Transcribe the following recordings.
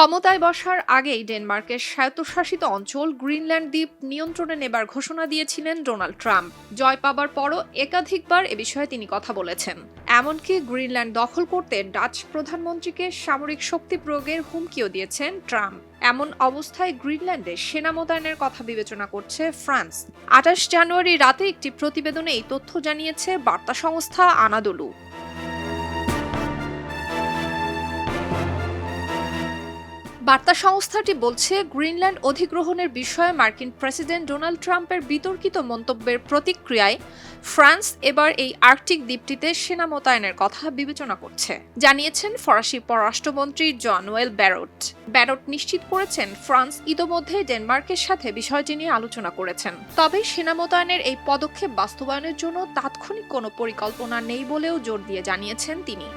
ক্ষমতায় বসার আগেই ডেনমার্কের স্বায়ত্তশাসিত অঞ্চল গ্রিনল্যান্ড দ্বীপ নিয়ন্ত্রণে নেবার ঘোষণা দিয়েছিলেন ডোনাল্ড ট্রাম্প। জয় পাবার পরও একাধিকবার এ বিষয়ে তিনি কথা বলেছেন। এমনকি গ্রিনল্যান্ড দখল করতে ডাচ প্রধানমন্ত্রীকে সামরিক শক্তি প্রয়োগের হুমকিও দিয়েছেন ট্রাম্প। এমন অবস্থায় গ্রিনল্যান্ডে সেনা মোতায়েনের কথা বিবেচনা করছে ফ্রান্স। আঠাশ জানুয়ারি রাতে একটি প্রতিবেদনে এই তথ্য জানিয়েছে বার্তা সংস্থা আনাদোলু। বার্তা সংস্থাটি বলছে, গ্রিনল্যান্ড অধিগ্রহণের বিষয়ে মার্কিন প্রেসিডেন্ট ডোনাল্ড ট্রাম্পের বিতর্কিত মন্তব্যের প্রতিক্রিয়ায় ফ্রান্স এবার এই আর্কটিক দ্বীপটিতে সেনা মোতায়েনের কথা বিবেচনা করছে। জানিয়েছেন ফরাসি পররাষ্ট্রমন্ত্রী জনওয়েল ব্যারট। ব্যারট নিশ্চিত করেছেন, ফ্রান্স ইতোমধ্যে ডেনমার্কের সাথে বিষয়টি নিয়ে আলোচনা করেছেন। তবে সেনা মোতায়েনের এই পদক্ষেপ বাস্তবায়নের জন্য তাৎক্ষণিক কোনো পরিকল্পনা নেই বলেও জোর দিয়ে জানিয়েছেন তিনি।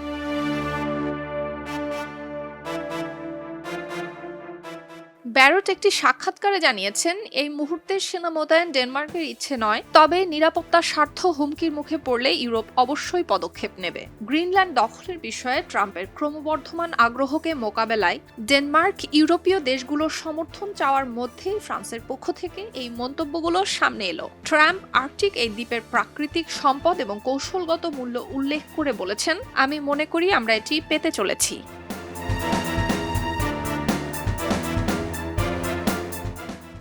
ব্যারট একটি সাক্ষাৎকারে জানিয়েছেন, এই মুহূর্তে সেনা মোতায়েন ডেনমার্কের ইচ্ছে নয়, তবে নিরাপত্তার স্বার্থ হুমকির মুখে পড়লে ইউরোপ অবশ্যই পদক্ষেপ নেবে। গ্রিনল্যান্ড দখলের বিষয়ে ট্রাম্পের ক্রমবর্ধমান আগ্রহকে মোকাবেলায় ডেনমার্ক ইউরোপীয় দেশগুলোর সমর্থন চাওয়ার মধ্যেই ফ্রান্সের পক্ষ থেকে এই মন্তব্যগুলো সামনে এলো। ট্রাম্প আর্কটিক এই দ্বীপের প্রাকৃতিক সম্পদ এবং কৌশলগত মূল্য উল্লেখ করে বলেছেন, আমি মনে করি আমরা এটি পেতে চলেছি।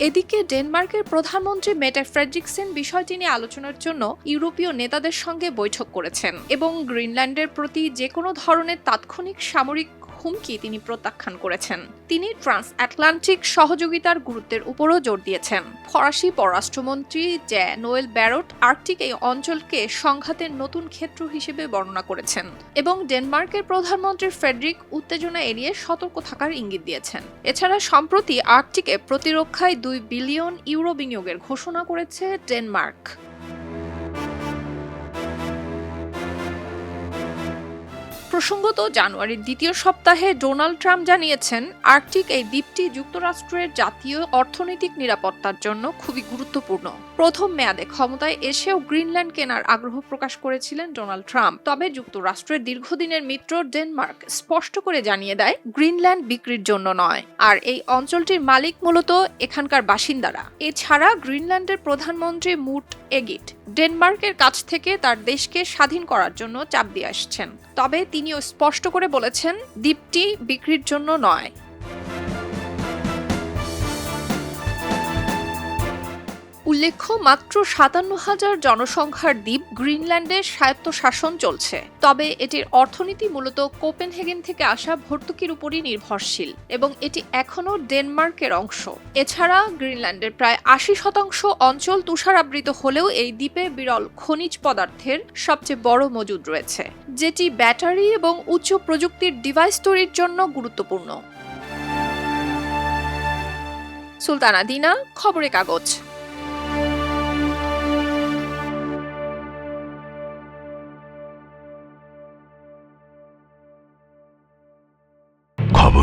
এদিকে ডেনমার্কের প্রধানমন্ত্রী মেটে ফ্রেডরিকসেন বিষয়টি নিয়ে আলোচনার জন্য ইউরোপীয় নেতাদের সঙ্গে বৈঠক করেছেন এবং গ্রিনল্যান্ডের প্রতি যে কোনো ধরনের তাৎক্ষণিক সামরিক হুমকি তিনি প্রত্যাখ্যান করেছেন। তিনি ট্রান্স আটলান্টিক সহযোগিতার গুরুত্বের উপরও জোর দিয়েছেন। ফরাসি পররাষ্ট্রমন্ত্রী জ্যা নোয়েল ব্যারট আর্কটিক এই অঞ্চলকে সংঘাতের নতুন ক্ষেত্র হিসেবে বর্ণনা করেছেন এবং ডেনমার্কের প্রধানমন্ত্রী ফ্রেডরিক উত্তেজনা এড়িয়ে সতর্ক থাকার ইঙ্গিত দিয়েছেন। এছাড়া সম্প্রতি আর্কটিকে প্রতিরক্ষায় দুই বিলিয়ন ইউরো বিনিয়োগের ঘোষণা করেছে ডেনমার্ক। প্রসঙ্গত, জানুয়ারির দ্বিতীয় সপ্তাহে ডোনাল্ড ট্রাম্প জানিয়েছেন, আর্কটিক এই দ্বীপটি যুক্তরাষ্ট্রের জাতীয় অর্থনৈতিক নিরাপত্তার জন্য খুবই গুরুত্বপূর্ণ। প্রথম মেয়াদে ক্ষমতায় এসেও গ্রিনল্যান্ড কেনার আগ্রহ প্রকাশ করেছিলেন ডোনাল্ড ট্রাম্প। তবে যুক্তরাষ্ট্রের দীর্ঘদিনের মিত্র ডেনমার্ক স্পষ্ট করে জানিয়ে দেয়, গ্রিনল্যান্ড বিক্রির জন্য নয়। আর এই অঞ্চলটির মালিক মূলত এখানকার বাসিন্দারা। এছাড়া গ্রিনল্যান্ডের প্রধানমন্ত্রী মুট এগিট, ডেনমার্কের কাছ থেকে তার দেশকে স্বাধীন করার জন্য চাপ দিয়ে আসছেন। তবে তিনিও স্পষ্ট করে বলেছেন দ্বীপটি বিক্রির জন্য নয়। উল্লেখ্য, মাত্র সাতান্ন হাজার জনসংখ্যার দ্বীপ গ্রিনল্যান্ডে স্বায়ত্তশাসন চলছে। তবে এটির অর্থনীতি মূলত কোপেনহেগেন থেকে আসা ভর্তুকির উপরই নির্ভরশীল এবং এটি এখনও ডেনমার্কের অংশ। এছাড়া গ্রিনল্যান্ডের প্রায় আশি শতাংশ অঞ্চল তুষারাবৃত হলেও এই দ্বীপে বিরল খনিজ পদার্থের সবচেয়ে বড় মজুদ রয়েছে, যেটি ব্যাটারি এবং উচ্চ প্রযুক্তির ডিভাইস তৈরির জন্য গুরুত্বপূর্ণ। সুলতানা দিনা খবরের কাগজ।